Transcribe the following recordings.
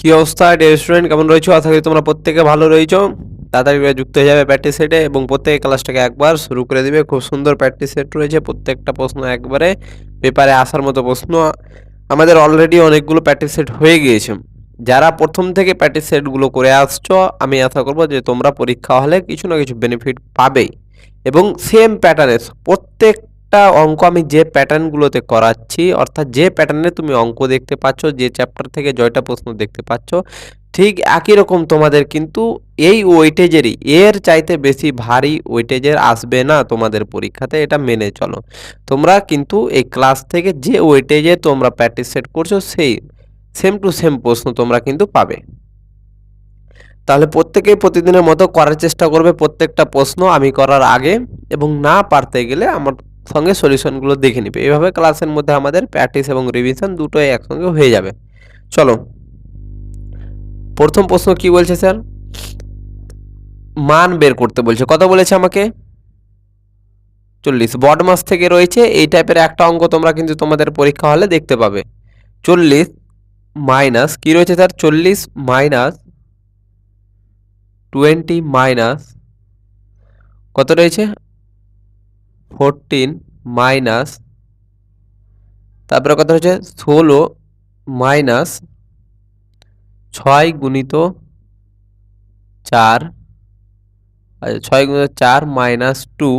কি অবস্থা? রেস্টুরেন্ট কেমন রয়েছো? আশা করি তোমরা প্রত্যেকে ভালো রয়েছো। তাড়াতাড়ি যুক্ত হয়ে যাবে প্র্যাকটিস সেটে এবং প্রত্যেকে ক্লাসটাকে একবার শুরু করে দিবে। খুব সুন্দর প্র্যাকটিস সেট রয়েছে প্রত্যেকটা প্রশ্ন একবারে পেপারে আসার মতো প্রশ্ন। আমাদের অলরেডি অনেকগুলো প্র্যাকটিস সেট হয়ে গিয়েছে। যারা প্রথম থেকে প্র্যাকটিস সেটগুলো করে আসছো, আমি আশা করব যে তোমরা পরীক্ষা হলে কিছু না কিছু বেনিফিট পাবেই। এবং সেম প্যাটার্নে প্রত্যেকটা অঙ্ক আমি যে প্যাটার্নগুলোতে করাচ্ছি, অর্থাৎ যে প্যাটার্নে তুমি অঙ্ক দেখতে পাচ্ছ, যে চ্যাপ্টার থেকে জয়টা প্রশ্ন দেখতে পাচ্ছ, ঠিক একই রকম তোমাদের কিন্তু এই ওয়েটেজেরই এর চাইতে বেশি ভারী ওয়েটেজের আসবে না তোমাদের পরীক্ষাতে, এটা মেনে চলো। তোমরা কিন্তু এই ক্লাস থেকে যে ওয়েটেজে তোমরা প্র্যাকটিস সেট করছ, সেই সেম টু সেম প্রশ্ন তোমরা কিন্তু পাবে। তাহলে প্রত্যেকেই প্রতিদিনের মতো করার চেষ্টা করবে, প্রত্যেকটা প্রশ্ন আমি করার আগে, এবং না পারতে গেলে আমার সঙ্গে সলিউশনগুলো দেখে নিবে। এভাবে ক্লাসের মধ্যে আমাদের প্র্যাকটিস এবং রিভিশন দুটোই একসঙ্গে হয়ে যাবে। চলো, প্রথম প্রশ্ন কি বলছে স্যার মান বের করতে বলছে। কত বলেছে আমাকে? চল্লিশ। বড মাস থেকে রয়েছে, এই টাইপের একটা অঙ্ক তোমরা কিন্তু তোমাদের পরীক্ষা হলে দেখতে পাবে। চল্লিশ মাইনাস কি রয়েছে স্যার চল্লিশ মাইনাস টোয়েন্টি মাইনাস কত রয়েছে? ফোরটিন মাইনাস তারপরে কথা হচ্ছে ষোলো মাইনাস ছয় গুণিত চার আচ্ছা ছয় গুণিত চার মাইনাস টু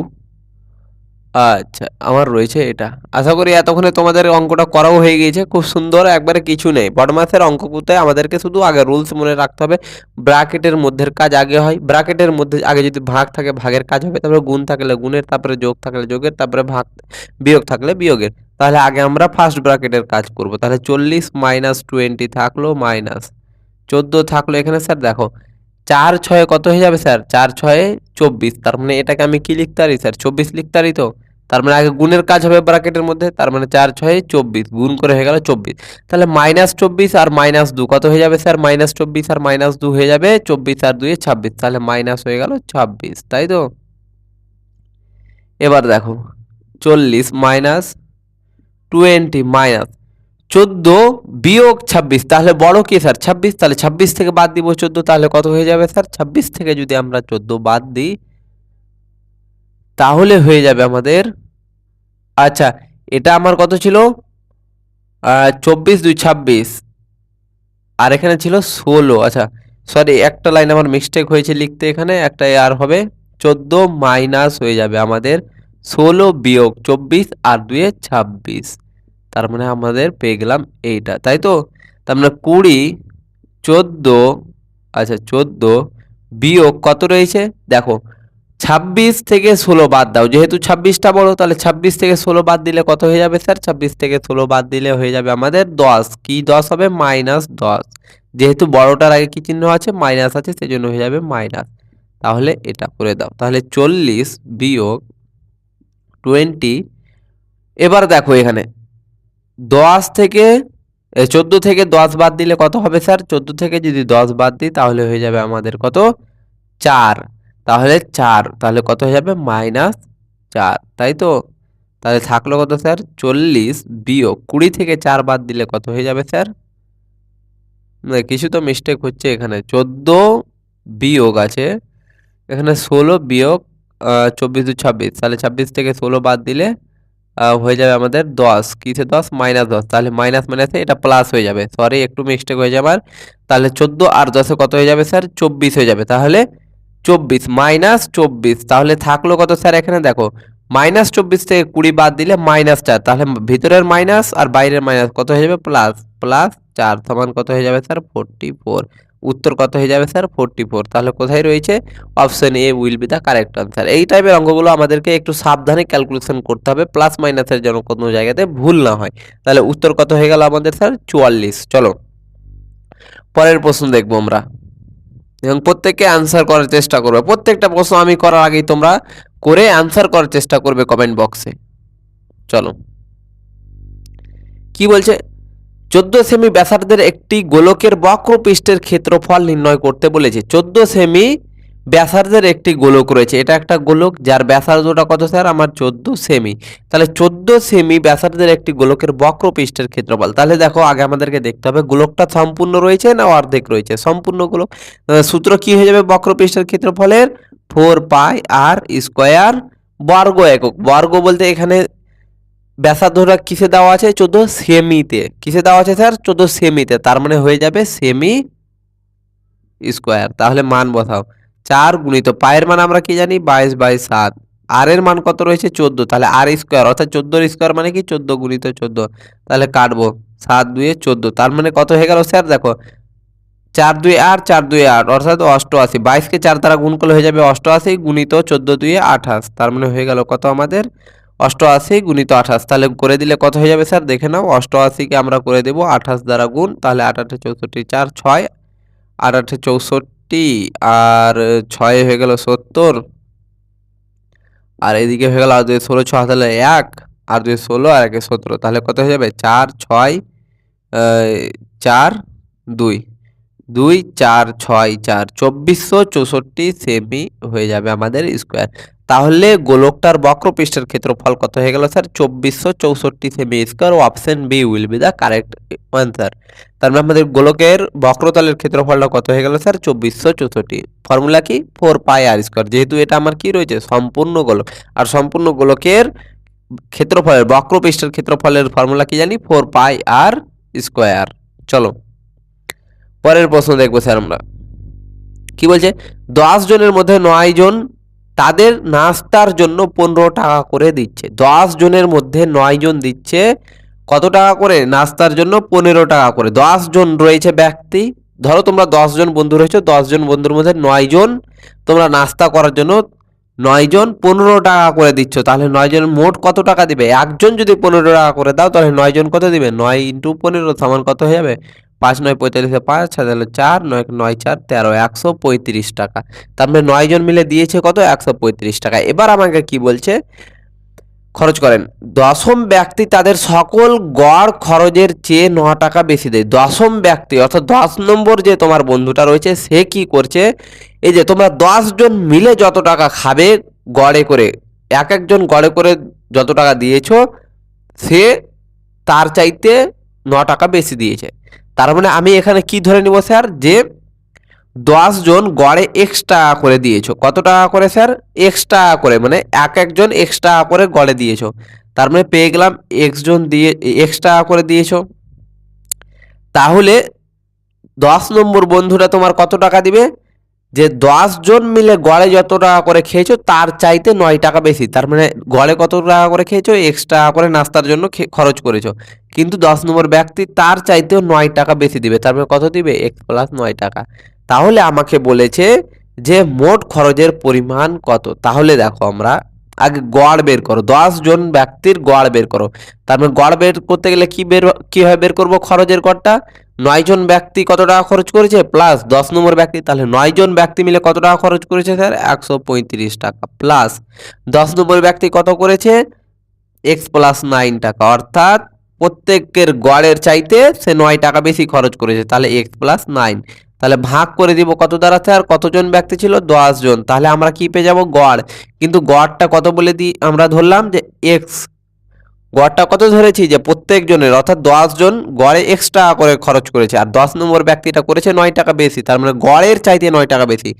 আচ্ছা আমার রয়েছে এটা। আশা করি এতক্ষণে তোমাদের অঙ্কটা করাও হয়ে গিয়েছে। খুব সুন্দর, একবারে কিছু নেই। বটমাসের অঙ্কগুলোতে আমাদেরকে শুধু আগে রুলস মনে রাখতে হবে। ব্র্যাকেটের মধ্যের কাজ আগে হয়। ব্র্যাকেটের মধ্যে আগে যদি ভাগ থাকে, ভাগের কাজ হবে। তারপরে গুণ থাকলে গুণের, তারপরে যোগ থাকলে যোগের, তারপরে ভাগ, বিয়োগ থাকলে বিয়োগের। তাহলে আগে আমরা ফার্স্ট ব্র্যাকেটের কাজ করব। তাহলে চল্লিশ মাইনাস টোয়েন্টি থাকল মাইনাস চোদ্দ থাকল এখানে স্যার দেখো। চার ছয়ে কত হয়ে যাবে স্যার চার ছয়ে চব্বিশ। তার মানে এটাকে আমি কি লিখতে পারি স্যার চব্বিশ লিখতে পারি তো? তার মানে আগে গুণের কাজ হবে ব্র্যাকেটের মধ্যে, তার মানে চার, ছয়ে, চব্বিশ, গুণ করে হয়ে গেল চব্বিশ। তাহলে মাইনাস চব্বিশ আর মাইনাস দু, কত হয়ে যাবে স্যার? মাইনাস চব্বিশ আর মাইনাস দু হয়ে যাবে চব্বিশ আর দুয়ে ছাব্বিশ, তাহলে মাইনাস হয়ে গেল ছাব্বিশ, তাই তো? এবার দেখো, চল্লিশ মাইনাস টোয়েন্টি মাইনাস চোদ্দ বিয়োগ ছাব্বিশ, তাহলে বড় কি স্যার? ছাব্বিশ, তাহলে ছাব্বিশ থেকে বাদ দিব চোদ্দ, তাহলে কত হয়ে যাবে স্যার? ছাব্বিশ থেকে যদি আমরা চোদ্দ বাদ দিই, তাহলে হয়ে যাবে আমাদের আচ্ছা এটা আমার কত ছিল? চব্বিশ দুই ছাব্বিশ। আর এখানে ছিল ষোলো আচ্ছা সরি একটা লাইন আমার মিস্টেক হয়েছে লিখতে এখানে, একটা আর হবে। চোদ্দ মাইনাস হয়ে যাবে আমাদের ষোলো বিয়োগ চব্বিশ আর দুয়ে ছাব্বিশ। তার মানে আমাদের পেয়ে গেলাম এইটা, তাই তো? তার মানে কুড়ি, চোদ্দ আচ্ছা চোদ্দ বিয়োগ কত রয়েছে? দেখো ছাব্বিশ থেকে ষোলো বাদ দাও। যেহেতু ছাব্বিশটা বড়, তাহলে ছাব্বিশ থেকে ষোলো বাদ দিলে কত হয়ে যাবে স্যার? ছাব্বিশ থেকে ষোলো বাদ দিলে হয়ে যাবে আমাদের দশ। কি দশ হবে? মাইনাস দশ। যেহেতু বড়টার আগে কি চিহ্ন আছে? মাইনাস আছে সেই জন্য হয়ে যাবে মাইনাস। তাহলে এটা করে দাও। তাহলে চল্লিশ বিয়োগ টোয়েন্টি। এবার দেখো এখানে। দশ থেকে চোদ্দ থেকে দশ বাদ দিলে কত হবে স্যার? চোদ্দ থেকে যদি দশ বাদ দিই, তাহলে হয়ে যাবে আমাদের কত? চার। তাহলে চার, তাহলে কত হয়ে যাবে? মাইনাস চার, তাই তো? তাহলে থাকল কত স্যার? চল্লিশ বিয়োগ কুড়ি থেকে চার বাদ দিলে কত হয়ে যাবে স্যার? না, কিছু তো মিস্টেক হচ্ছে এখানে। চোদ্দ বিয়োগ আছে, এখানে ষোলো বিয়োগ চব্বিশ দু ছাব্বিশ। তাহলে ছাব্বিশ থেকে ষোলো বাদ দিলে হয়ে যাবে আমাদের দশ। কিসে দশ? মাইনাস দশ। তাহলে মাইনাস মাইনাসে এটা প্লাস হয়ে যাবে। সরি একটু মিস্টেক হয়ে যাবে তাহলে চোদ্দ আর দশে কত হয়ে যাবে স্যার? চব্বিশ হয়ে যাবে। তাহলে চব্বিশ, মাইনাস চব্বিশ, তাহলে থাকল কত স্যার এখানে? দেখো, মাইনাস চব্বিশ থেকে কুড়ি বাদ দিলে মাইনাস চার, তাহলে ভিতরের মাইনাস আর বাইরের মাইনাস কত হয়ে যাবে? প্লাস প্লাস চার, সমান কত হয়ে যাবে স্যার? ফোরটি ফোর, উত্তর কত হয়ে যাবে স্যার? ফোরটি ফোর, তাহলে কোথায় রয়েছে? Option A will be the correct answer. এই টাইপের অঙ্কগুলো আমাদেরকে একটু সাবধানে ক্যালকুলেশন করতে হবে, প্লাস মাইনাসের যেন কোনো জায়গাতে ভুল না হয়। তাহলে উত্তর কত হয়ে গেল আমাদের স্যার? চুয়াল্লিশ, চলো। পরের প্রশ্ন দেখব আমরা। এবং প্রত্যেককে আনসার করার চেষ্টা করবে। প্রত্যেকটা প্রশ্ন আমি করার আগেই তোমরা করে আনসার করার চেষ্টা করবে কমেন্ট বক্সে চলো। কি বলছে? চোদ্দ সেমি ব্যাসার্ধের একটি গোলকের বক্র পৃষ্ঠের ক্ষেত্রফল নির্ণয় করতে বলেছে। চোদ্দ সেমি ব্যাসার্ধের একটি গোলক রয়েছে। এটা একটা গোলক, যার ব্যাসার্ধটা কত স্যার? আমার চোদ্দ সেমি। তাহলে চোদ্দ সেমি ব্যাসার্ধের একটি গোলকের বক্র পৃষ্ঠের ক্ষেত্রফল। তাহলে দেখো, আগে আমাদেরকে দেখতে হবে, গোলকটা সম্পূর্ণ রয়েছে না অর্ধেক রয়েছে? সম্পূর্ণ গোলক। সূত্র কি হয়ে যাবে? বক্র পৃষ্ঠের ক্ষেত্রফলের ফোর পাই আর স্কোয়ার বর্গ একক। বর্গ বলতে এখানে ব্যাসার্ধটা কিসে দেওয়া আছে? চোদ্দ সেমিতে। কিসে দেওয়া আছে স্যার? চোদ্দ সেমিতে। তার মানে হয়ে যাবে সেমি স্কোয়ার। তাহলে মান বসাও। চার গুণিত পায়ের মান আমরা কি জানি? বাইশ বাই সাত। আর এর মান কত রয়েছে? চোদ্দ। তাহলে আর স্কোয়ার, অর্থাৎ চোদ্দোর স্কোয়ার মানে কি? চোদ্দ গুণিত চোদ্দ। তাহলে কাটবো সাত দুয়ে চোদ্দ। তার মানে কত হয়ে গেল? স্যার দেখো, চার দুই আট, চার দুই আট, অর্থাৎ অষ্টআশি। বাইশকে চার দ্বারা গুণ করলে হয়ে যাবে অষ্টআশি গুণিত চোদ্দ দুয়ে আঠাশ। তার মানে হয়ে গেল কত আমাদের? অষ্টআশি গুণিত আঠাশ। তাহলে করে দিলে কত হয়ে যাবে স্যার? দেখে নাও, অষ্টআশিকে আমরা করে দেবো আঠাশ দ্বারা গুণ। তাহলে আট আটে চৌষট্টি, চার ছয়, আট আটে চৌষট্টি আর ছয় হয়ে গেল সত্তর। আর এদিকে হয়ে গেল, আর দুই ষোলো ছ তাহলে এক, আর দুই ষোলো, আর একে সতেরো, তাহলে কত হয়ে যাবে? চার, ছয় চার, দুই। দুই, চার, ছয়, চার, চব্বিশশো চৌষট্টি সেমি হয়ে যাবে আমাদের স্কোয়ার। তাহলে গোলকটার বক্রপৃষ্ঠের ক্ষেত্রফল কত হয়ে গেল স্যার? চব্বিশশো চৌষট্টি semi square, option B will be the correct answer তার মানে আমাদের গোলকের বক্রতলের ক্ষেত্রফলটা কত হয়ে গেল স্যার? চব্বিশশো চৌষট্টি। ফর্মুলা কি? Four pi r square. যেহেতু এটা আমার কি রয়েছে? সম্পূর্ণ গোলক। আর সম্পূর্ণ গোলকের ক্ষেত্রফলের বক্রপৃষ্ঠের ক্ষেত্রফলের ফর্মুলা কি জানি? Four pi r square. চলো। পরের প্রশ্ন দেখব স্যার আমরা। কি বলছে? দশ জনের মধ্যে নয় জন তাদের নাস্তার জন্য পনেরো টাকা করে দিচ্ছে। দশ জনের মধ্যে নয় জন দিচ্ছে কত টাকা করে? নাস্তার জন্য পনেরো টাকা করে। দশ জন রয়েছে ব্যক্তি। ধরো তোমরা জন বন্ধু রয়েছে জন বন্ধুর মধ্যে নয় জন তোমরা নাস্তা করার জন্য নয় জন পনেরো টাকা করে দিচ্ছ। তাহলে নয় জন মোট কত টাকা দিবে? একজন যদি পনেরো টাকা করে দাও, তাহলে নয় জন কত দিবে? নয় ইন্টু পনেরো সমান কত হয়ে যাবে? পাঁচ নয় পঁয়তাল্লিশে পাঁচ তাহলে চার, নয় নয় চার, তেরো একশো পঁয়ত্রিশ টাকা। তার মানে নয় জন মিলে দিয়েছে কত? একশো পঁয়ত্রিশ টাকা। এবার আমাকে কি বলছে? খরচ করেন। দশম ব্যক্তি তাদের সকল গড় খরচের চেয়ে ন টাকা বেশি দেয়। দশম ব্যক্তি, অর্থাৎ দশ নম্বর যে তোমার বন্ধুটা রয়েছে, সে কি করছে? এই যে তোমরা দশ জন মিলে যত টাকা খাবে গড়ে করে, এক একজন গড়ে করে যত টাকা দিয়েছ, সে তার চাইতে ন টাকা বেশি দিয়েছে। তার মানে আমি এখানে কি ধরে নিব, স্যার? যে জন গড়ে এক্সট্রা করে দিয়েছ। কত টাকা করে, স্যার? এক্সট্রা করে মানে এক একজন এক্সট্রা করে গড়ে দিয়েছ। তার মানে পেয়ে গেলাম জন দিয়ে এক্সট্রা করে দিয়েছ। তাহলে দশ নম্বর বন্ধুটা তোমার কত টাকা দিবে? যে জন মিলে গড়ে যত টাকা করে খেয়েছো, তার চাইতে নয় টাকা বেশি। তার মানে গড়ে কত টাকা করে খেয়েছো এক্সট্রা করে নাস্তার জন্য খরচ করেছ। কিন্তু দশ নম্বর ব্যক্তি তার চাইতেও নয় টাকা বেশি দিবে। তার মানে কত দিবে? এক্স প্লাস নয় টাকা। তাহলে আমাকে বলেছে যে মোট খরচের পরিমাণ কত? তাহলে দেখো আমরা আগে গড় বের করো। দশ জন ব্যক্তির গড় বের করো। তার মানে গড় বের করতে গেলে কি বের, কীভাবে বের করব খরচের গড়টা? নয় জন ব্যক্তি কত টাকা খরচ করেছে? প্লাস দশ নম্বর ব্যক্তি, তাহলে নয় জন ব্যক্তি মিলে কত টাকা খরচ করেছে স্যার? একশো পঁয়ত্রিশ টাকা। প্লাস দশ নম্বর ব্যক্তি কত করেছে? এক্স প্লাস নাইন টাকা। অর্থাৎ প্রত্যেকের গড়ের চাইতে সে নয় টাকা বেশি খরচ করেছে, তাহলে এক্স প্লাস নাইন তাহলে ভাগ করে দিব কত দ্বারা স্যার? কতজন ব্যক্তি ছিল? দশ জন। তাহলে আমরা কি পেয়ে যাব? গড়। কিন্তু গড়টা কত বলে দিই আমরা ধরলাম যে এক্স গড়টা কত ধরেছি? যে প্রত্যেকজনের অর্থাৎ দশজন গড়ে এক্সট্রা করে খরচ করেছে। আর দশ নম্বর ব্যক্তিটা করেছে নয় টাকা বেশি, তার মানে গড়ের চাইতে নয় টাকা বেশি।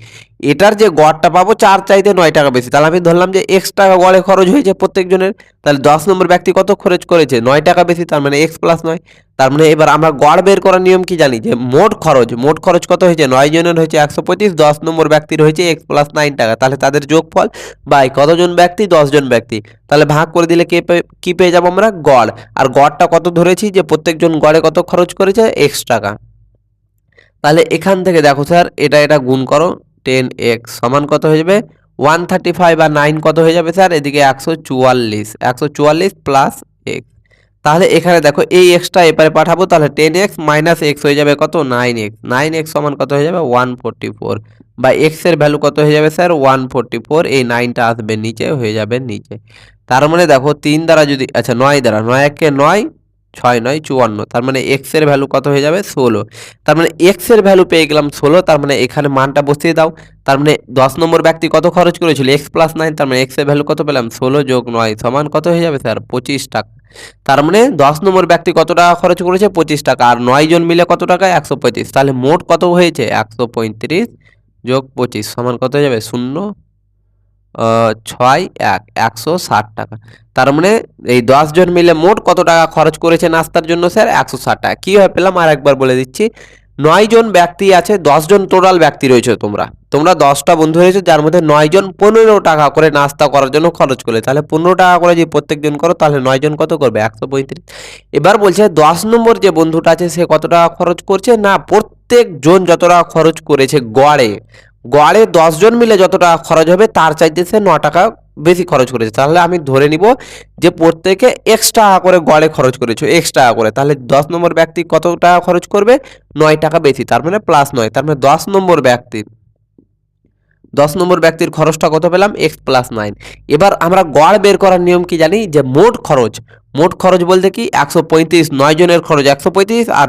এটার যে গড়টা পাবো চার চাইতে নয় টাকা বেশি। তাহলে আমি ধরলাম যে এক্স টাকা গড়ে খরচ হয়েছে প্রত্যেকজনের, তাহলে দশ নম্বর ব্যক্তি কত খরচ করেছে? নয় টাকা বেশি, তার মানে এক্স প্লাস নয়। তার মানে এবার আমরা গড় বের করার নিয়ম কি জানি? যে মোট খরচ মোট খরচ কত হয়েছে? নয় জনের হয়েছে একশো পঁচিশ, দশ নম্বর ব্যক্তির হয়েছে এক্স প্লাস নাইন টাকা। তাহলে তাদের যোগফল বাই কতজন ব্যক্তি? দশজন ব্যক্তি। তাহলে ভাগ করে দিলে কে কি পেয়ে যাব আমরা? গড়। আর গড়টা কত ধরেছি? যে প্রত্যেকজন গড়ে কত খরচ করেছে? এক্স টাকা। তাহলে এখান থেকে দেখো স্যার এটা এটা গুণ করো। টেন এক্স সমান কত হয়ে যাবে? ওয়ান থার্টি ফাইভ আর নাইন কত হয়ে যাবে স্যার এদিকে একশো চুয়াল্লিশ একশো চুয়াল্লিশ প্লাস এক্স তাহলে এখানে দেখো এই এক্সটা এপারে পাঠাবো, তাহলে টেন এক্স মাইনাস এক্স হয়ে যাবে কত? নাইন এক্স নাইন এক্স সমান কত হয়ে যাবে? ওয়ান ফোরটি ফোর বা এক্সের ভ্যালু কত হয়ে যাবে স্যার ওয়ান ফোরটি ফোর এই নাইনটা আসবে নিচে, হয়ে যাবে নিচে। তার মানে দেখো তিন দ্বারা যদি আচ্ছা নয় দ্বারা, নয় একে নয় ছয় নয় চুয়ান্ন। তার মানে এক্সের ভ্যালু কত হয়ে যাবে? ষোলো। তার মানে এক্সের ভ্যালু পেয়ে গেলাম ষোলো, তার মানে এখানে মানটা বসিয়ে দাও। তার মানে দশ নম্বর ব্যক্তি কত খরচ করেছিল? এক্স প্লাস নাইন তার মানে এক্সের ভ্যালু কত পেলাম? ষোলো যোগ নয় সমান কত হয়ে যাবে স্যার পঁচিশ টাকা। তার মানে দশ নম্বর ব্যক্তি কত টাকা খরচ করেছে? পঁচিশ টাকা। আর নয় জন মিলে কত টাকা? একশো পঁয়ত্রিশ। তাহলে মোট কত হয়েছে? একশো পঁয়ত্রিশ যোগ পঁচিশ সমান কত হয়ে যাবে? শূন্য ছয়, এক, একশো ষাট টাকা। তার মানে এই দশ জন মিলে মোট কত টাকা খরচ করেছে নাস্তার জন্য স্যার? একশো ষাট টাকা। কীভাবে পেলাম? আর একবার বলে দিচ্ছি। নয় জন ব্যক্তি আছে, দশ জন টোটাল ব্যক্তি রয়েছে তোমরা। তোমরা দশটা বন্ধু রয়েছে, যার মধ্যে নয় জন পনেরো টাকা করে নাস্তা করার জন্য খরচ করলে। তাহলে পনেরো টাকা করে যদি প্রত্যেকজন করো, তাহলে নয় জন কত করবে? একশো পঁয়ত্রিশ। এবার বলছে, দশ নম্বর যে বন্ধুটা আছে, সে কত টাকা খরচ করছে? না, প্রত্যেক জন যত টাকা খরচ করেছে গড়ে গড়ে দশ জন মিলে যত টাকা খরচ হবে, তার চাইতে সে ন টাকা বেশি খরচ করেছে। তাহলে আমি ধরে নিব যে প্রত্যেকে এক্স টাকা করে গড়ে খরচ করেছ, এক্স টাকা করে। তাহলে দশ নম্বর ব্যক্তি কত টাকা খরচ করবে? নয় টাকা বেশি, তার মানে প্লাস নয়। তার মানে দশ নম্বর ব্যক্তির দশ নম্বর ব্যক্তির খরচটা কত পেলাম? এক্স প্লাস নাইন এবার আমরা গড় বের করার নিয়ম কি জানি? যে মোট খরচ মোট খরচ বলতে কি? একশো পঁয়ত্রিশ, নয় জনের খরচ, একশো পঁয়ত্রিশ আর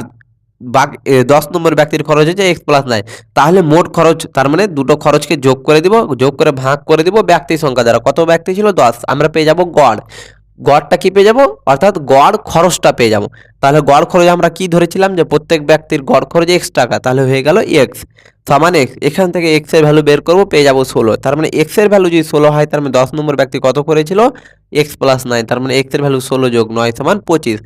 দশ নম্বর ব্যক্তির খরচ হচ্ছে এক্স প্লাস নাইন তাহলে মোট খরচ, তার মানে দুটো খরচকে যোগ করে দিব, যোগ করে ভাগ করে দিব ব্যক্তির সংখ্যা দ্বারা। কত ব্যক্তি ছিল? দশ। আমরা পেয়ে যাব গড়। গড়টা কি পেয়ে যাব? অর্থাৎ গড় খরচটা পেয়ে যাব। তাহলে গড় খরচ আমরা কি ধরেছিলাম? যে প্রত্যেক ব্যক্তির গড় খরচ এক্স টাকা, তাহলে হয়ে গেল এক্স সমান এক্স এখান থেকে এক্সের ভ্যালু বের করব, পেয়ে যাব ষোলো। তার মানে এক্সের ভ্যালু যদি ষোলো হয়, তার মানে দশ নম্বর ব্যক্তি কত করেছিল? এক্স প্লাস নাইন তার মানে এক্সের ভ্যালু ষোলো যোগ নয় সমান পঁচিশ।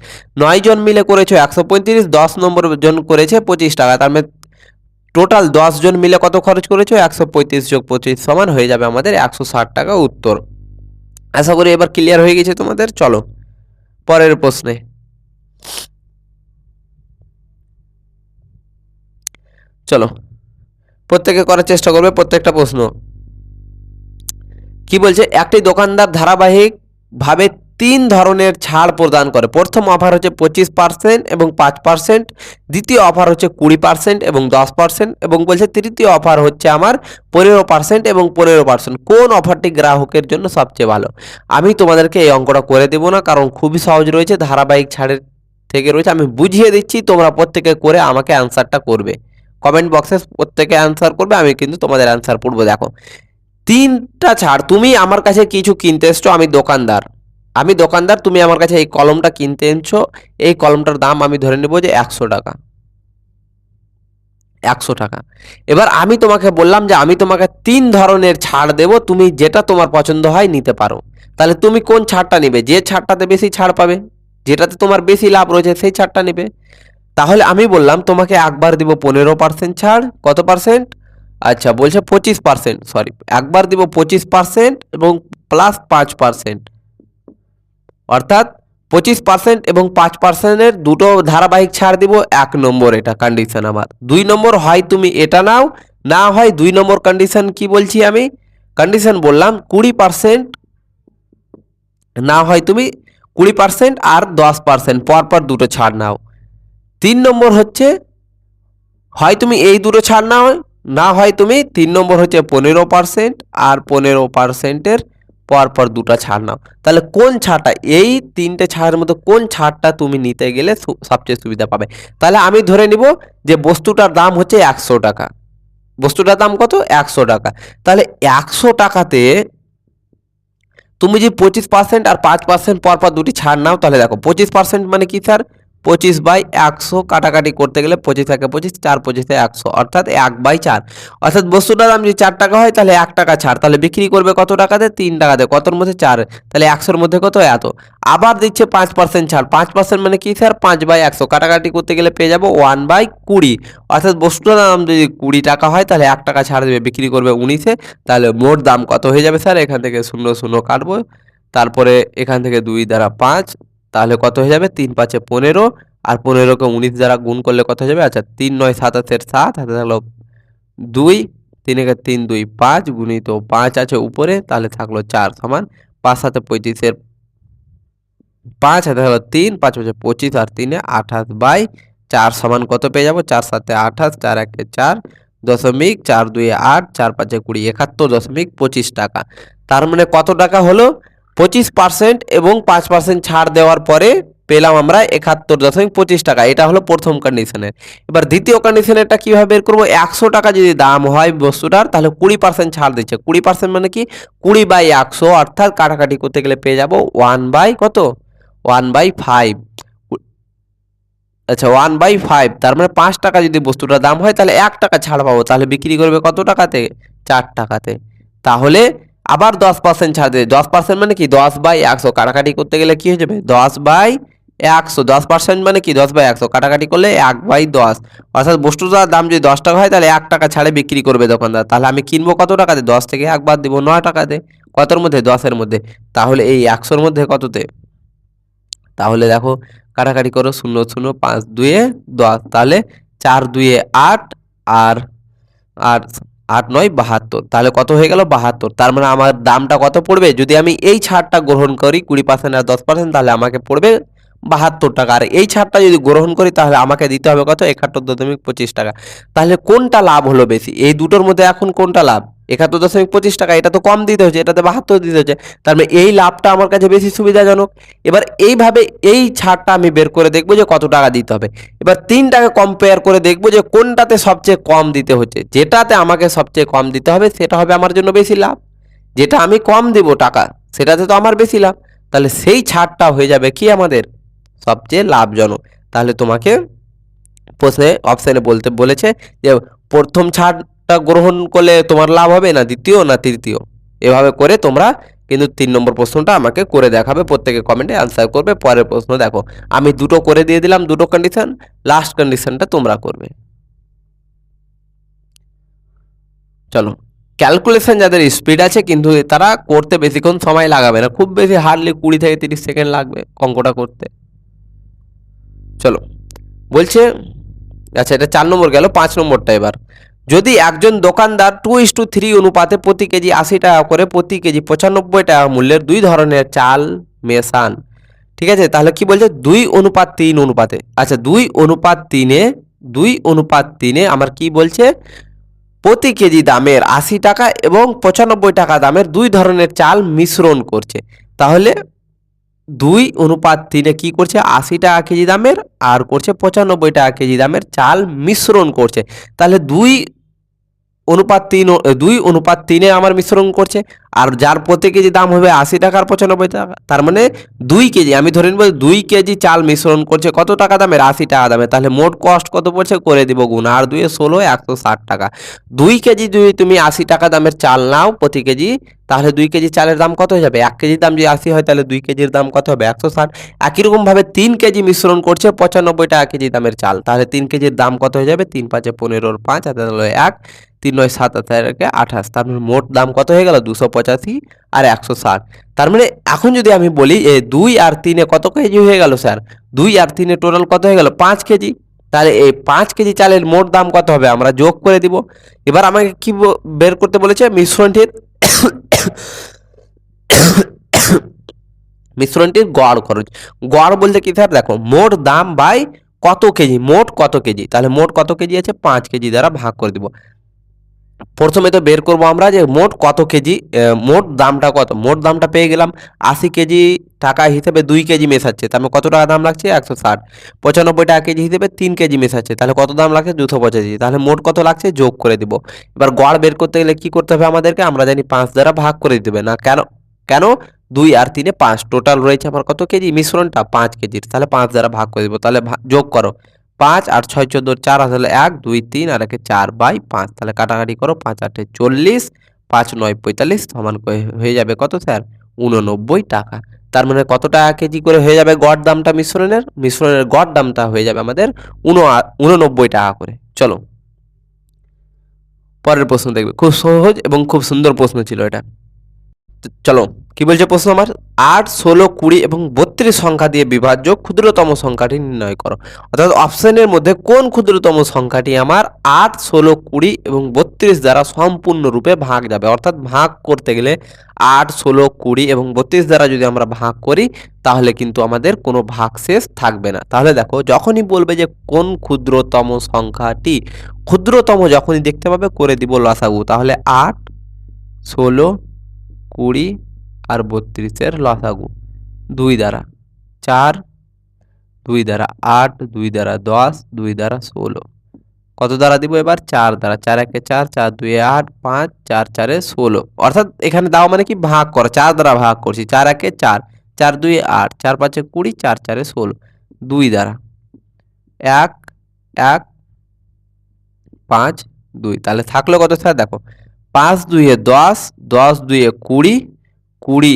নয় জন মিলে করেছ একশো পঁয়ত্রিশ, দশ নম্বর জন করেছে পঁচিশ টাকা। তার মানে টোটাল দশ জন মিলে কত খরচ করেছ? একশো পঁয়ত্রিশ যোগ পঁচিশ সমান হয়ে যাবে আমাদের একশো ষাট টাকা উত্তর। আশা করি এবার ক্লিয়ার হয়ে গেছে তোমাদের, চলো, পরের প্রশ্নে। চলো, প্রত্যেকে করার চেষ্টা করবে প্রত্যেকটা প্রশ্ন। কি বলছে? একটি দোকানদার ধারাবাহিক ভাবে তিন ধরনের ছাড় প্রদান করে। প্রথম অফার হচ্ছে পঁচিশ পার্সেন্ট এবং পাঁচ পার্সেন্ট দ্বিতীয় অফার হচ্ছে কুড়ি পার্সেন্ট এবং দশ পার্সেন্ট এবং বলছে তৃতীয় অফার হচ্ছে আমার পনেরো পার্সেন্ট এবং পনেরো পার্সেন্ট কোন অফারটি গ্রাহকের জন্য সবচেয়ে ভালো? আমি তোমাদেরকে এই অঙ্কটা করে দেবো না, কারণ খুবই সহজ রয়েছে, ধারাবাহিক ছাড়ের থেকে রয়েছে। আমি বুঝিয়ে দিচ্ছি, তোমরা প্রত্যেকে করে আমাকে অ্যান্সারটা করবে। কমেন্ট বক্সে প্রত্যেকে অ্যান্সার করবে, আমি কিন্তু তোমাদের অ্যান্সার পড়ব। দেখো, তিনটা ছাড়, তুমি আমার কাছে কিছু কিনতে এসছো, আমি দোকানদার। আমি দোকানদার, তুমি আমার কাছে এই কলমটা কিনতে এনেছো, এই কলমটার দাম আমি ধরে নেব যে একশো টাকা। একশো টাকা। এবার আমি তোমাকে বললাম যে আমি তোমাকে তিন ধরনের ছাড় দেব, তুমি যেটা তোমার পছন্দ হয় নিতে পারো। তাহলে তুমি কোন ছাড়টা নেবে? যে ছাড়টাতে বেশি ছাড় পাবে, যেটাতে তোমার বেশি লাভ রয়েছে সেই ছাড়টা নেবে। তাহলে আমি বললাম, তোমাকে একবার দিব পনেরো পার্সেন্ট ছাড়। কত পার্সেন্ট? আচ্ছা বলছে পঁচিশ পার্সেন্ট সরি একবার দিব পঁচিশ পার্সেন্ট এবং প্লাস পাঁচ পার্সেন্ট। অর্থাৎ পঁচিশ পার্সেন্ট এবং পাঁচ পার্সেন্টের দুটো ধারাবাহিক ছাড় দিব, এক নম্বর এটা কন্ডিশন আমার। দুই নম্বর হয় তুমি এটা নাও, না হয় দুই নম্বর কন্ডিশন কি বলছি আমি? কন্ডিশন বললাম কুড়ি পার্সেন্ট না হয় তুমি কুড়ি পার্সেন্ট আর দশ পার্সেন্ট পরপর দুটো ছাড় নাও। তিন নম্বর হচ্ছে, হয় তুমি এই দুটো ছাড় নাও, না হয় তুমি তিন নম্বর হচ্ছে পনেরো পার্সেন্ট আর পনেরো পার্সেন্টের পরপর দুটো ছাড় নাও। তাহলে কোন ছাড়টা, এই তিনটে ছাড়ের মধ্যে কোন ছাড়টা তুমি নিতে গেলে সবচেয়ে সুবিধা পাবে? তাহলে আমি ধরে নিব যে বস্তুটার দাম হচ্ছে একশো টাকা। বস্তুটার দাম কত? একশো টাকা। তাহলে একশো টাকাতে তুমি যদি পঁচিশ পার্সেন্ট আর পাঁচ পার্সেন্ট পরপর দুটি ছাড় নাও, তাহলে দেখো পঁচিশ পার্সেন্ট মানে কি স্যার পঁচিশ বাই একশো কাটাকাটি করতে গেলে পঁচিশ থাকে পঁচিশ, চার পঁচিশে একশো, অর্থাৎ এক বাই চার। অর্থাৎ বস্তুটার দাম যদি চার টাকা হয়, তাহলে এক টাকা ছাড়। তাহলে বিক্রি করবে কত টাকাতে? তিন টাকাতে। কতর মধ্যে? চার। তাহলে একশোর মধ্যে কত? এত। আবার দিচ্ছে পাঁচ পার্সেন্ট ছাড়। পাঁচ পার্সেন্ট মানে কি স্যার পাঁচ বাই একশো। কাটাকাটি করতে গেলে পেয়ে যাব ওয়ান বাই কুড়ি। অর্থাৎ বস্তুটার দাম যদি কুড়ি টাকা হয়, তাহলে এক টাকা ছাড় দেবে। বিক্রি করবে উনিশে। তাহলে মোট দাম কত হয়ে যাবে স্যার এখান থেকে শূন্য শূন্য কাটবো। তারপরে এখান থেকে দুই দ্বারা পাঁচ। তাহলে কত হয়ে যাবে? তিন পাঁচে পনেরো। আর পনেরোকে উনিশ দ্বারা গুণ করলে কত হয়ে যাবে? আচ্ছা তিন নয় সাতাশের সাত। হাতে থাকল দুই। তিন একে তিন, দুই, পাঁচ। গুণিত পাঁচ আছে উপরে, তাহলে থাকল চার সমান পাঁচ সাথে পঁয়ত্রিশের পাঁচ। হাতে থাকল তিন, পাঁচ পাঁচে পঁচিশ আর তিনে আঠাশ বাই চার সমান কত পেয়ে যাব? চার সাথে আঠাশ, চার একে চার দশমিক চার দুই আট, চার পাঁচে কুড়ি একাত্তর দশমিক পঁচিশ টাকা। তার মানে কত টাকা হলো? পঁচিশ পার্সেন্ট এবং পাঁচ পার্সেন্ট ছাড় দেওয়ার পরে পেলাম আমরা একাত্তর দশমিক পঁচিশ টাকা। এটা হলো প্রথম কন্ডিশনের এবার দ্বিতীয় কন্ডিশনেরটা কীভাবে বের করব? একশো টাকা যদি দাম হয় বস্তুটার, তাহলে কুড়ি পার্সেন্ট ছাড় দিচ্ছে। কুড়ি পার্সেন্ট মানে কি? কুড়ি বাই একশো, অর্থাৎ কাটাকাটি করতে গেলে পেয়ে যাব ওয়ান বাই কত? One by five. আচ্ছা ওয়ান বাই ফাইভ, তার মানে পাঁচ টাকা যদি বস্তুটার দাম হয়, তাহলে এক টাকা ছাড় পাবো। তাহলে বিক্রি করবে কত টাকাতে? চার টাকাতে। তাহলে আবার দশ পার্সেন্ট ছাড় দেবে দশ পার্সেন্ট মানে কি? দশ বাই একশো। কাটাকাটি করতে গেলে কি হয়ে যাবে? দশ বাই একশো। দশ পার্সেন্ট মানে কি? দশ বাই একশো। কাটাকাটি করলে এক বাই দশ। অর্থাৎ বস্তুটার দাম যদি দশ টাকা হয়, তাহলে এক টাকা ছাড়ে বিক্রি করবে দোকানদার। তাহলে আমি কিনবো কত টাকাতে দশ থেকে একবার দেবো নয় টাকাতে কতর মধ্যে? দশের মধ্যে। তাহলে এই একশোর মধ্যে কততে? তাহলে দেখো, কাটাকাটি করো শূন্য শূন্য, পাঁচ, দুয়ে দশ। তাহলে চার, দুয়ে আট, আর আর আট নয়, বাহাত্তর। তাহলে কত হয়ে গেল? বাহাত্তর। তার মানে আমার দামটা কত পড়বে? যদি আমি এই ছাড়টা গ্রহণ করি, কুড়ি পার্সেন্ট আর দশ পার্সেন্ট তাহলে আমাকে পড়বে বাহাত্তর টাকা। আর এই ছাড়টা যদি গ্রহণ করি, তাহলে আমাকে দিতে হবে কত? একাত্তর দশমিক পঁচিশ টাকা। তাহলে কোনটা লাভ হলো বেশি? এই দুটোর মধ্যে এখন কোনটা লাভ? একাত্তর দশমিক পঁচিশ টাকা, এটা তো কম দিতে হচ্ছে এটাতে বাহাত্তর দিতে হচ্ছে তার মানে এই লাভটা আমার কাছে বেশি সুবিধাজনক। এবার এইভাবে এই ছাড়টা আমি বের করে দেখব যে কত টাকা দিতে হবে। এবার তিনটাকে কম্পেয়ার করে দেখব যে কোনটাতে সবচেয়ে কম দিতে হচ্ছে যেটাতে আমাকে সবচেয়ে কম দিতে হবে, সেটা হবে আমার জন্য বেশি লাভ। যেটা আমি কম দেব টাকা, সেটাতে তো আমার বেশি লাভ। তাহলে সেই ছাড়টা হয়ে যাবে কি আমাদের? সবচেয়ে লাভজনক। তাহলে তোমাকে প্রশ্নে অপশানে বলতে বলেছে যে প্রথম ছাড়টা গ্রহণ করলে তোমার লাভ হবে না দ্বিতীয় না তৃতীয়? এভাবে করে তোমরা কিন্তু তিন নম্বর প্রশ্নটা আমাকে করে দেখাবে, প্রত্যেকে কমেন্টে অ্যান্সার করবে, পরের প্রশ্ন দেখো। আমি দুটো করে দিয়ে দিলাম, দুটো কন্ডিশন লাস্ট কন্ডিশনটা তোমরা করবে। চলো। ক্যালকুলেশন যাদের স্পিড আছে কিন্তু তারা করতে বেশিক্ষণ সময় লাগাবে না, খুব বেশি হার্ডলি কুড়ি থেকে তিরিশ সেকেন্ড লাগবে অঙ্কটা করতে। চলো। বলছে আচ্ছা এটা চার নম্বর গেল, পাঁচ নম্বরটা এবার। যদি একজন দোকানদার টু ইস টু থ্রি অনুপাতে প্রতি কেজি আশি টাকা করে প্রতি কেজি পঁচানব্বই টাকা মূল্যের দুই ধরনের চাল মেশান। ঠিক আছে? তাহলে কি বলছে? দুই অনুপাত তিন অনুপাতে। আচ্ছা দুই অনুপাত তিনে, দুই অনুপাত তিনে আমার কি বলছে? প্রতি কেজি দামের আশি টাকা এবং পঁচানব্বই টাকা দামের দুই ধরনের চাল মিশ্রণ করছে। তাহলে দুই অনুপাত তিনে কি করছে? আশি টাকা কেজি দামের আর করছে পঁচানব্বই টাকা কেজি দামের চাল মিশ্রণ করছে। তাহলে দুই অনুপাত তিন দুই অনুপাত তিনে আমার মিশ্রণ করছে। আর যার প্রতি কেজি দাম হবে আশি টাকার পঁচানব্বই টাকা, তার মানে দুই কেজি, আমি ধরে নেব দুই কেজি চাল মিশ্রণ করছে, কত টাকা দামের? আশি টাকা দামে তাহলে মোট কস্ট কত পড়ছে? করে দিব গুণ, আর দুয়ে ষোলো, একশো ষাট টাকা। দুই কেজি যদি তুমি আশি টাকা দামের চাল নাও প্রতি কেজি, তাহলে দুই কেজি চালের দাম কত হয়ে যাবে? এক কেজির দাম যদি আশি হয়, তাহলে দুই কেজির দাম কত হবে? একশো ষাট। একই রকমভাবে তিন কেজি মিশ্রণ করছে পঁচানব্বই টাকা কেজি দামের চাল, তাহলে তিন কেজির দাম কত হয়ে যাবে? তিন পাঁচে পনেরোর পাঁচ হাতে এক, তিন নয় সাত হাতে আঠাশ, তার মানে মোট দাম কত হয়ে গেল? দুশো পঁচাশি আর একশো ষাট। তার মানে এখন যদি আমি বলি, এ দুই আর তিনে কত কেজি হয়ে গেল স্যার? দুই আর তিনে টোটাল কত হয়ে গেল? পাঁচ কেজি। তাহলে এই পাঁচ কেজি চালের মোট দাম কত হবে? আমরা যোগ করে দিব। এবার আমাকে কি বের করতে বলেছে? মিশ্রণটির মিশ্রণটির গড় খরচ। গড় বলতে কি স্যার? দেখো, মোট দাম বাই কত কেজি? মোট কত কেজি? তাহলে মোট কত কেজি আছে? পাঁচ কেজি দ্বারা ভাগ করে দিব। প্রথমে তো বের করব আমরা যে মোট কত কেজি মোট দামটা কত? মোট দামটা পেয়ে গেলাম আশি কেজি টাকা হিসেবে দুই কেজি মেশাচ্ছে। তার মানে কত টাকা দাম লাগছে? একশো ষাট। পঁচানব্বই টাকা কেজি হিসেবে তিন কেজি মেশাচ্ছে। তাহলে কত দাম লাগছে? দুশো পঁচাশি। তাহলে মোট কত লাগছে? যোগ করে দিব। এবার গড় বের করতে গেলে কি করতে হবে আমাদেরকে? আমরা জানি পাঁচ দ্বারা ভাগ করে দিতে হবে। না, কেন? কেন? দুই আর তিনে পাঁচ। টোটাল রয়েছে আমার কত কেজি? মিশ্রণটা পাঁচ কেজির। তাহলে পাঁচ দ্বারা ভাগ করে দিব। তাহলে যোগ করো। পাঁচ আর ছয় চোদ্দ চার আসলে এক, দুই, তিন আর একে চার বাই পাঁচ। তাহলে কাটাকাটি করো, পাঁচ, আটে চল্লিশ, পাঁচ, নয়, পঁয়তাল্লিশ, সমান হয়ে যাবে কত স্যার? উননব্বই টাকা। তার মানে কত টাকা কেজি করে হয়ে যাবে গড় দামটা মিশ্রণের? মিশ্রণের গড় দামটা হয়ে যাবে আমাদের উন উননব্বই টাকা করে। চলো। পরের প্রশ্ন দেখবে। খুব সহজ এবং খুব সুন্দর প্রশ্ন ছিল এটা। চলো, কি বলছে প্রশ্ন আমার? আট, ষোলো, কুড়ি এবং বত্রিশ সংখ্যা দিয়ে বিভাজ্য ক্ষুদ্রতম সংখ্যাটি নির্ণয় করো। অর্থাৎ অপশনের মধ্যে কোন ক্ষুদ্রতম সংখ্যাটি আমার আট, ষোলো, কুড়ি এবং বত্রিশ দ্বারা সম্পূর্ণরূপে ভাগ যাবে? অর্থাৎ ভাগ করতে গেলে আট, ষোলো, কুড়ি এবং বত্রিশ দ্বারা যদি আমরা ভাগ করি, তাহলে কিন্তু আমাদের কোনো ভাগশেষ থাকবে না। তাহলে দেখো, যখনই বলবে যে কোন ক্ষুদ্রতম সংখ্যাটি, ক্ষুদ্রতম যখনই দেখতে পাবে, করে দিব লসাগু। তাহলে আট, ষোলো কুড়ি আর বত্রিশের লসাগু। দুই দ্বারা চার, দুই দ্বারা আট, দুই দ্বারা দশ, দুই দ্বারা ষোলো। কত দ্বারা দিব এবার? চার দ্বারা। চার একে চার চার দুই আট, পাঁচ, চার চারে ষোলো। অর্থাৎ এখানে দাও মানে কি? ভাগ করো। চার দ্বারা ভাগ করছি। চার একে চার চার দুই আট, চার পাঁচে কুড়ি, চার চারে ষোলো। দুই দ্বারা এক এক, পাঁচ, দুই। তাহলে থাকল কত? স্যার দেখো পাঁচ দুইয়ে দশ দশ দুইয়ে কুড়ি কুড়ি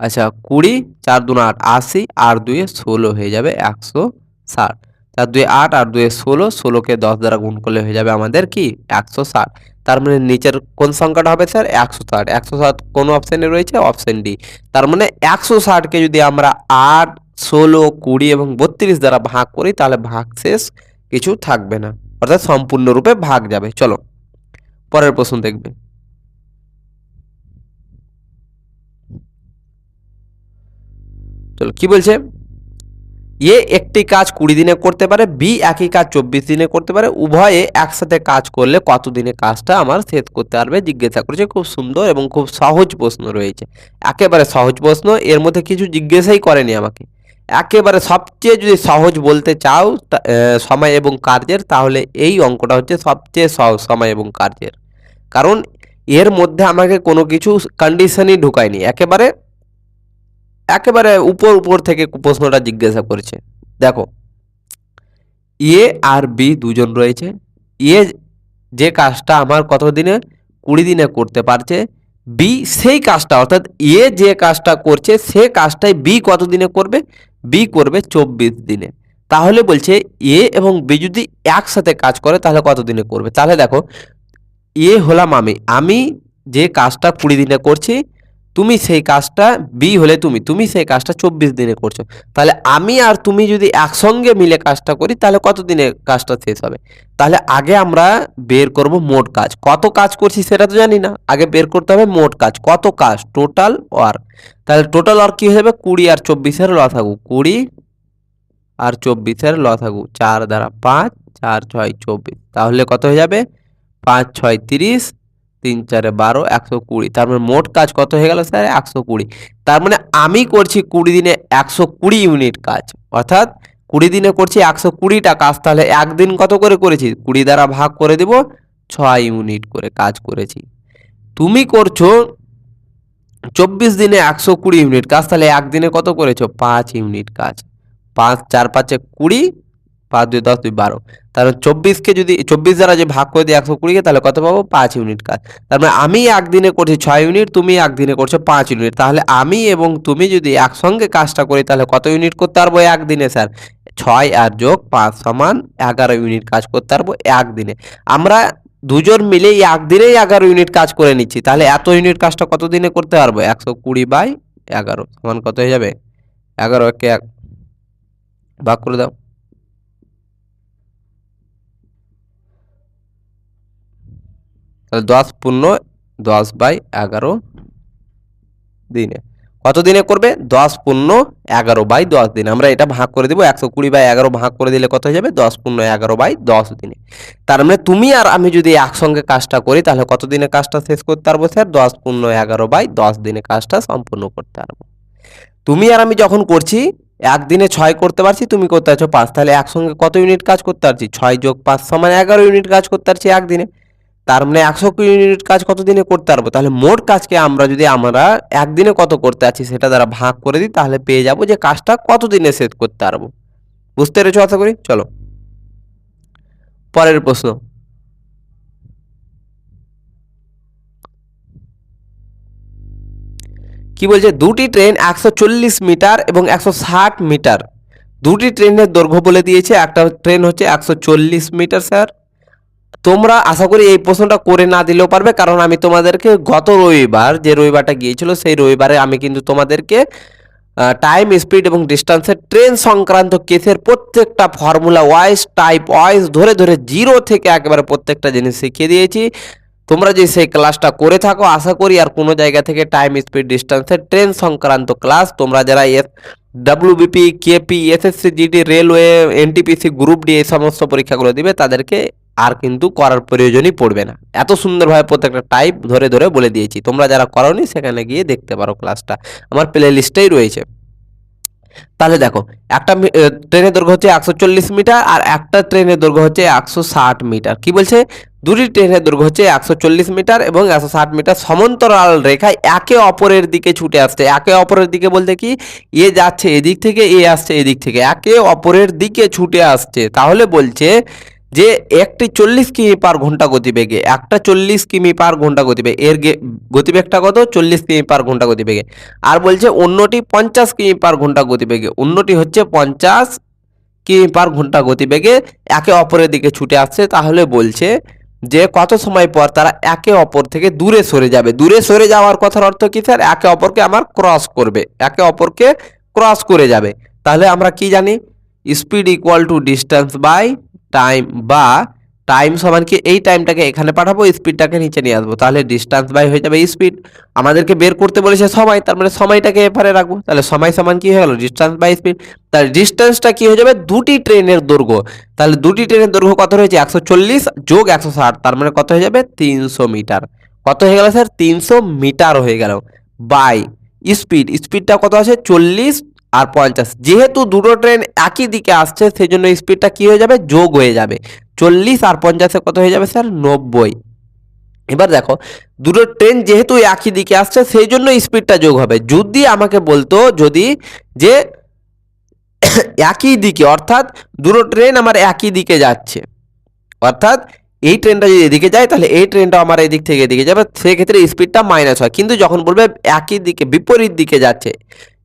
আচ্ছা কুড়ি, চার দুন আট, আশি আর দুইয়ে ষোলো হয়ে যাবে একশো ষাট। চার দুই আট আর দুয়ে ষোলো, ষোলোকে দশ দ্বারা গুণ করলে হয়ে যাবে আমাদের কি? একশো ষাট। তার মানে নিচের কোন সংখ্যাটা হবে স্যার? একশো ষাট। একশো ষাট কোন অপশানে রয়েছে? অপশান ডি তার মানে একশো ষাটকে যদি আমরা আট, ষোলো, কুড়ি এবং বত্রিশ দ্বারা ভাগ করি, তাহলে ভাগ শেষ কিছু থাকবে না। অর্থাৎ সম্পূর্ণরূপে ভাগ যাবে। চলো। পরের প্রশ্ন দেখবে চলো, কি বলছে? এ একটি কাজ কুড়ি দিনে করতে পারে, বি একই কাজ চব্বিশ দিনে করতে পারে, উভয়ে একসাথে কাজ করলে কত দিনে কাজটা আমার শেষ করতে পারবে? জিজ্ঞাসা করেছে, খুব সুন্দর এবং খুব সহজ প্রশ্ন রয়েছে। একেবারে সহজ প্রশ্ন, এর মধ্যে কিছু জিজ্ঞাসাই করেনি আমাকে। একেবারে সবচেয়ে যদি সহজ বলতে চাও সময় এবং কার্যের, তাহলে এই অঙ্কটা হচ্ছে সবচেয়ে সহজ সময় এবং কার্যের। কারণ এর মধ্যে আমাকে কোনো কিছু কন্ডিশনই ঢুকায়নি। একেবারে একেবারে উপর উপর থেকে প্রশ্নটা জিজ্ঞাসা করেছে। দেখো এ আর বি দুজন রয়েছে। এ যে কাজটা আমার কত দিনে কুড়ি দিনে করতে পারছে বি সেই কাজটা, অর্থাৎ এ যে কাজটা করছে, সে কাজটাই বি কত দিনে করবে বি করবে চব্বিশ দিনে। তাহলে বলছে এ এবং বি যদি একসাথে কাজ করে, তাহলে কত দিনে করবে? তাহলে দেখো এ হলাম আমি। আমি যে কাজটা কুড়ি দিনে করছি তুমি সেই কাজটা বি হলে তুমি তুমি সেই কাজটা চব্বিশ দিনে করছ। তাহলে আমি আর তুমি যদি একসঙ্গে মিলে কাজটা করি, তাহলে কত দিনে কাজটা শেষ হবে? তাহলে আগে আমরা বের করব মোট কাজ। কত কাজ করছি সেটা তো জানি না। আগে বের করতে হবে মোট কাজ। কত কাজ? টোটাল ওয়ার্ক তাহলে টোটাল ওয়ার্ক কী যাবে? কুড়ি আর চব্বিশের ল লসাগু। কুড়ি আর চব্বিশের ল লসাগু। চার দ্বারা পাঁচ, চার ছয়, চব্বিশ। তাহলে কত হয়ে যাবে? পাঁচ, ছয়, তিরিশ। তিন, চারে বারো, একশো কুড়ি। তার মানে মোট কাজ কত হয়ে গেল স্যার? একশো কুড়ি। তার মানে আমি করছি কুড়ি দিনে একশো কুড়ি ইউনিট কাজ। অর্থাৎ কুড়ি দিনে করছি একশো কুড়িটা কাজ, তাহলে একদিন কত করে করেছি? কুড়ি দ্বারা ভাগ করে দেব, ছয় ইউনিট করে কাজ করেছি। তুমি করছ চব্বিশ দিনে একশো কুড়ি ইউনিট কাজ, তাহলে একদিনে কত করেছ? পাঁচ ইউনিট কাজ। পাঁচ, চার, পাঁচে কুড়ি পাঁচ, দুই, দশ, দুই, বারো। তাহলে চব্বিশকে যদি, চব্বিশ দ্বারা যে ভাগ করে দিই একশো কুড়িকে তাহলে কত পাবো? পাঁচ ইউনিট কাজ। তার মানে আমি একদিনে করছি ছয় ইউনিট, তুমি একদিনে করছ পাঁচ ইউনিট। তাহলে আমি এবং তুমি যদি একসঙ্গে কাজটা করি, তাহলে কত ইউনিট করতে পারব একদিনে, স্যার? ছয় আর যোগ পাঁচ সমান এগারো ইউনিট কাজ করতে পারব একদিনে। আমরা দুজন মিলে একদিনেই এগারো ইউনিট কাজ করে নিচ্ছি। তাহলে এত ইউনিট কাজটা কত দিনে করতে পারব? একশো কুড়ি বাই এগারো। সমান কত হয়ে যাবে? এগারো একে এক। ভাগ করে দাও। দশ পূর্ণ দশ বাই এগারো দিনে। কত দিনে করবে? দশ পূর্ণ এগারো বাই দশ দিনে। আমরা এটা ভাগ করে দেবো, একশো কুড়ি বাই এগারো ভাগ করে দিলে কত হয়ে যাবে? দশ পূর্ণ এগারো বাই দশ দিনে। তার মানে তুমি আর আমি যদি একসঙ্গে কাজটা করি, তাহলে কত দিনে কাজটা শেষ করতে পারব স্যার? দশ পূর্ণ এগারো বাই দশ দিনে কাজটা সম্পূর্ণ করতে পারব। তুমি আর আমি যখন করছি, একদিনে ছয় করতে পারছি, তুমি করতে পারছ পাঁচ। তাহলে একসঙ্গে কত ইউনিট কাজ করতে পারছি? ছয় যোগ পাঁচ সমান এগারো ইউনিট কাজ করতে পারছি একদিনে। তার মানে একশো ইউনিট কাজ কত দিনে করতে পারব? তাহলে মোট কাজকে আমরা যদি আমরা একদিনে কত করতে আছি সেটা দ্বারা ভাগ করে দিই, তাহলে পেয়ে যাব যে কাজটা কত দিনে শেষ করতে পারব। বুঝতে পেরেছ আশা করি? চলো। পরের প্রশ্ন। কি বলছে? দুটি ট্রেন একশো চল্লিশ মিটার এবং একশো ষাট মিটার। দুটি ট্রেনের দৈর্ঘ্য বলে দিয়েছে। একটা ট্রেন হচ্ছে একশো চল্লিশ মিটার, স্যার। তোমরা আশা করি এই প্রশ্নটা করে না দিলেও পারবে, কারণ আমি তোমাদেরকে গত রবিবার যে রবিবারটা গিয়েছিল, সেই রবিবারে আমি কিন্তু তোমাদেরকে টাইম স্পিড এবং ডিস্টেন্সের ট্রেন সংক্রান্ত কেসের প্রত্যেকটা ফর্মুলা ওয়াইজ টাইপ ওয়াইজ ধরে ধরে জিরো থেকে একেবারে প্রত্যেকটা জিনিস শিখিয়ে দিয়েছি। তোমরা যে সেই ক্লাসটা করে থাকো, আশা করি আর কোনো জায়গা থেকে টাইম স্পিড ডিস্টেন্সের ট্রেন সংক্রান্ত ক্লাস তোমরা যারা S WBP KP SSC GD railway NTPC group D এই সমস্ত পরীক্ষাগুলো দিবে, তাদেরকে আর কিন্তু করার প্রয়োজনই পড়বে না। এত সুন্দরভাবে প্রত্যেকটা টাইপ ধরে ধরে বলে দিয়েছি। তোমরা যারা করনি, সেখানে গিয়ে দেখতে পারো ক্লাসটা আমার প্লে লিস্টেই রয়েছে। তাহলে দেখো, একটা ট্রেনের দৈর্ঘ্য হচ্ছে একশো চল্লিশ মিটার আর একটা ট্রেনের দৈর্ঘ্য হচ্ছে একশো ষাট মিটার। কি বলছে? দুটি ট্রেনের দৈর্ঘ্য হচ্ছে একশো চল্লিশ মিটার এবং একশো ষাট মিটার সমান্তরাল রেখায় একে অপরের দিকে ছুটে আসছে। একে অপরের দিকে বলতে কি? এ যাচ্ছে এদিক থেকে, এ আসছে এদিক থেকে। একে অপরের দিকে ছুটে আসছে। তাহলে বলছে যে একটি চল্লিশ কিমি পার ঘণ্টা গতিবেগে, একটা চল্লিশ কিমি পার ঘণ্টা গতিবেগ, এর গতিবেগটা কত? চল্লিশ কিমি পার ঘণ্টা গতিবেগে। আর বলছে অন্যটি পঞ্চাশ কিমি পার ঘণ্টা গতিবেগে, অন্যটি হচ্ছে পঞ্চাশ কিমি পার ঘণ্টা গতিবেগে একে অপরের দিকে ছুটে আসছে। তাহলে বলছে যে কত সময় পর তারা একে অপর থেকে দূরে সরে যাবে। দূরে সরে যাওয়ার কথার অর্থ কি স্যার? একে অপরকে আমার ক্রস করবে, একে অপরকে ক্রস করে যাবে। তাহলে আমরা কি জানি? Speed equal to distance by time বা টাইম সমান কি এই টাইমটাকে এখানে পাঠাবো স্পিডটাকে নিচে নিয়ে আসব। তাহলে ডিস্টেন্স বাই হয়ে যাবে স্পিড আমাদেরকে বের করতে বলেছে সময়, তার মানে সময়টাকে এপারে রাখব। তাহলে সময় সমান কি হয়ে গেল? ডিস্টেন্স বাই স্পিড তাহলে ডিস্টেন্সটা কি হয়ে যাবে? দুটি ট্রেনের দৈর্ঘ্য। তাহলে দুটি ট্রেনের দৈর্ঘ্য কত রয়েছে? একশো চল্লিশ যোগ একশো ষাট, তার মানে কত হয়ে যাবে? তিনশো মিটার। কত হয়ে গেল স্যার? তিনশো মিটার হয়ে গেল। বাই স্পিড স্পিডটা কত আছে? চল্লিশ আর পঞ্চাশ। যেহেতু দুটো ট্রেন একই দিকে আসছে সেই জন্য স্পিডটা কি হয়ে যাবে? যোগ হয়ে যাবে। চল্লিশ আর পঞ্চাশে কত হয়ে যাবে স্যার? নব্বই। এবার দেখো, দুটো ট্রেন যেহেতু একই দিকে আসছে সেই জন্য স্পিডটা যোগ হবে। যদি আমাকে বলতো, যদি যে একই দিকে, অর্থাৎ দুটো ট্রেন আমার একই দিকে যাচ্ছে, অর্থাৎ এই ট্রেনটা যদি এদিকে যায়, তাহলে এই ট্রেনটা আমার এদিক থেকে এদিকে যাবে। সেক্ষেত্রে স্পিডটা মাইনাস হয়। কিন্তু যখন বলবে একই দিকে, বিপরীত দিকে যাচ্ছে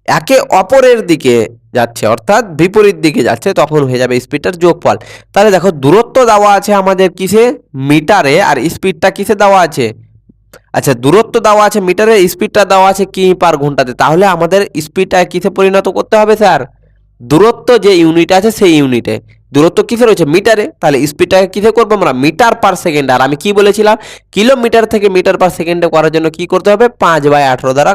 একে অপরের দিকে যাচ্ছে, অর্থাৎ বিপরীত দিকে যাচ্ছে, তখন হয়ে যাবে স্পিডটার যোগফল। তাহলে দেখো, দূরত্ব দেওয়া আছে আমাদের কিসে? মিটারে, আর স্পিডটা কিসে দেওয়া আছে? আচ্ছা দূরত্ব দেওয়া আছে মিটারে স্পিডটা দেওয়া আছে কি পার ঘন্টাতে? তাহলে আমাদের স্পিডটা কিসে পরিণত করতে হবে স্যার? দূরত্ব যে ইউনিট আছে সেই ইউনিটে দূরত্ব কিসে রয়েছে? মিটারে। তাহলে স্পিডটাকে কিসে করব আমরা? মিটার পার সেকেন্ড আর আমি কি বলেছিলাম? কিলোমিটার থেকে মিটার পার সেকেন্ডে করার জন্য কি করতে হবে? পাঁচ বাই আঠেরো দ্বারা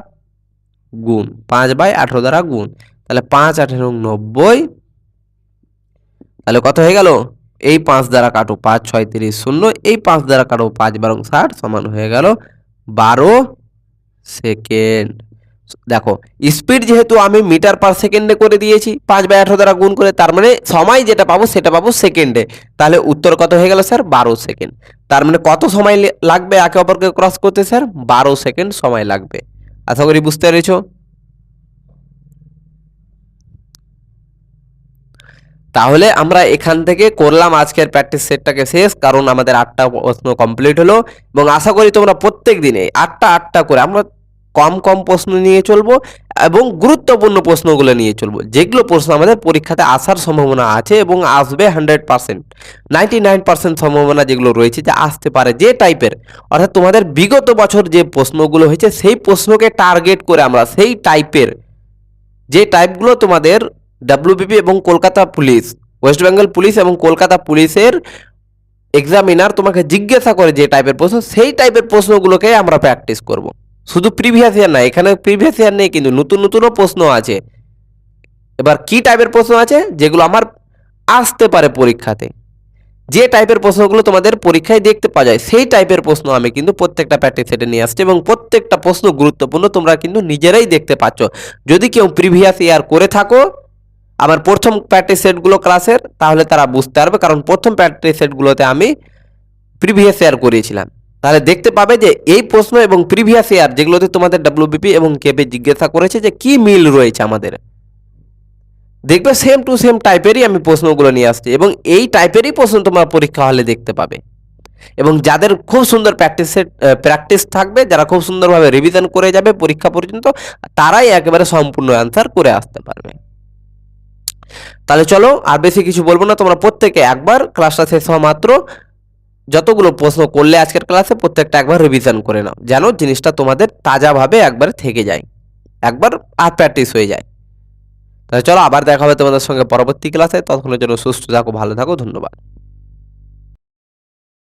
গুণ। পাঁচ বাই আঠেরো দ্বারা গুণ। তাহলে পাঁচ, আঠেরো, নব্বই। তাহলে কত হয়ে গেল? এই পাঁচ দ্বারা কাটো পাঁচ, ছয়, তিরিশ, শূন্য। এই পাঁচ দ্বারা কাটো পাঁচ, বারো, ষাট সমান হয়ে গেল বারো সেকেন্ড। দেখো, স্পিড যেহেতু আমি মিটার পার সেকেন্ডে করে দিয়েছি, পাঁচ বাই আঠেরো দ্বারা গুণ করে, তার মানে সময় যেটা পাবো সেটা পাবো সেকেন্ডে। তাহলে উত্তর কত হয়ে গেল স্যার? বারো সেকেন্ড। তার মানে কত সময় লাগবে একে অপরকে ক্রস করতে স্যার? বারো সেকেন্ড সময় লাগবে। আশা করি বুঝতে পেরেছ? তাহলে আমরা এখান থেকে করলাম আজকের প্র্যাকটিস সেটটাকে শেষ, কারণ আমাদের আটটা প্রশ্ন কমপ্লিট হলো। এবং আশা করি তোমরা প্রত্যেক দিনে আটটা আটটা করে আমরা কম কম প্রশ্ন নিয়ে চলবো এবং গুরুত্বপূর্ণ প্রশ্নগুলো নিয়ে চলবো। যেগুলো প্রশ্ন আমাদের পরীক্ষাতে আসার সম্ভাবনা আছে এবং আসবে hundred percent ninety nine percent সম্ভাবনা যেগুলো রয়েছে যে আসতে পারে যে টাইপের অর্থাৎ তোমাদের বিগত বছর যে প্রশ্নগুলো হয়েছে সেই প্রশ্নকে টার্গেট করে আমরা সেই টাইপের যে টাইপগুলো তোমাদের ডাব্লিউবিপি এবং Kolkata police West Bengal police এবং কলকাতা পুলিশের এক্সামিনার তোমাকে জিজ্ঞাসা করে যে টাইপের প্রশ্ন, সেই টাইপের প্রশ্নগুলোকে আমরা প্র্যাকটিস করব। শুধু প্রিভিয়াস ইয়ার না এখানে প্রিভিয়াস ইয়ার নেই, কিন্তু নতুন নতুনও প্রশ্ন আছে। এবার কি টাইপের প্রশ্ন আছে? যেগুলো আমার আসতে পারে পরীক্ষাতে। যে টাইপের প্রশ্নগুলো তোমাদের পরীক্ষায় দেখতে পাওয়া যায়, সেই টাইপের প্রশ্ন আমি কিন্তু প্রত্যেকটা প্র্যাকটিস সেটে নিয়ে আসছি এবং প্রত্যেকটা প্রশ্ন গুরুত্বপূর্ণ তোমরা কিন্তু নিজেরাই দেখতে পাচ্ছ। যদি কেউ প্রিভিয়াস ইয়ার করে থাকো, আমার প্রথম প্র্যাকটিস সেটগুলো ক্লাসের তাহলে তারা বুঝতে পারবে, কারণ প্রথম প্র্যাকটিস সেটগুলোতে আমি প্রিভিয়াস ইয়ার করিয়েছিলাম তাহলে দেখতে পাবে যে এই প্রশ্ন এবং প্রিভিয়াস ইয়ার যেগুলোতে তোমাদের ডাব্লিউবিপি এবং কেপে জিজ্ঞাসা করেছে যে কি মিল রয়েছে আমাদের। দেখবে সেম টু সেম টাইপেরই আমি প্রশ্নগুলো নিয়ে আসছি এবং এই টাইপেরই প্রশ্ন তোমার পরীক্ষা হলে দেখতে পাবে। এবং যাদের খুব সুন্দর প্র্যাকটিস সেট প্র্যাকটিস থাকবে, যারা খুব সুন্দরভাবে রিভিশন করে যাবে পরীক্ষা পর্যন্ত, তারাই একেবারে সম্পূর্ণ অ্যান্সার করে আসতে পারবে। তাহলে চলো আর বেশি কিছু বলব না, তোমরা প্রত্যেকে একবার ক্লাসটা শেষ হওয়া মাত্র। যতগুলো প্রশ্ন করলে আজকের ক্লাসে প্রত্যেকটা একবার রিভিশন করে নাও, যেন জিনিসটা তোমাদের তাজাভাবে একবার থেকে যায়, একবার আর প্র্যাকটিস হয়ে যায়। তাহলে চলো আবার দেখা হবে তোমাদের সঙ্গে পরবর্তী ক্লাসে, ততক্ষণের জন্য সুস্থ থাকো, ভালো থাকো, ধন্যবাদ।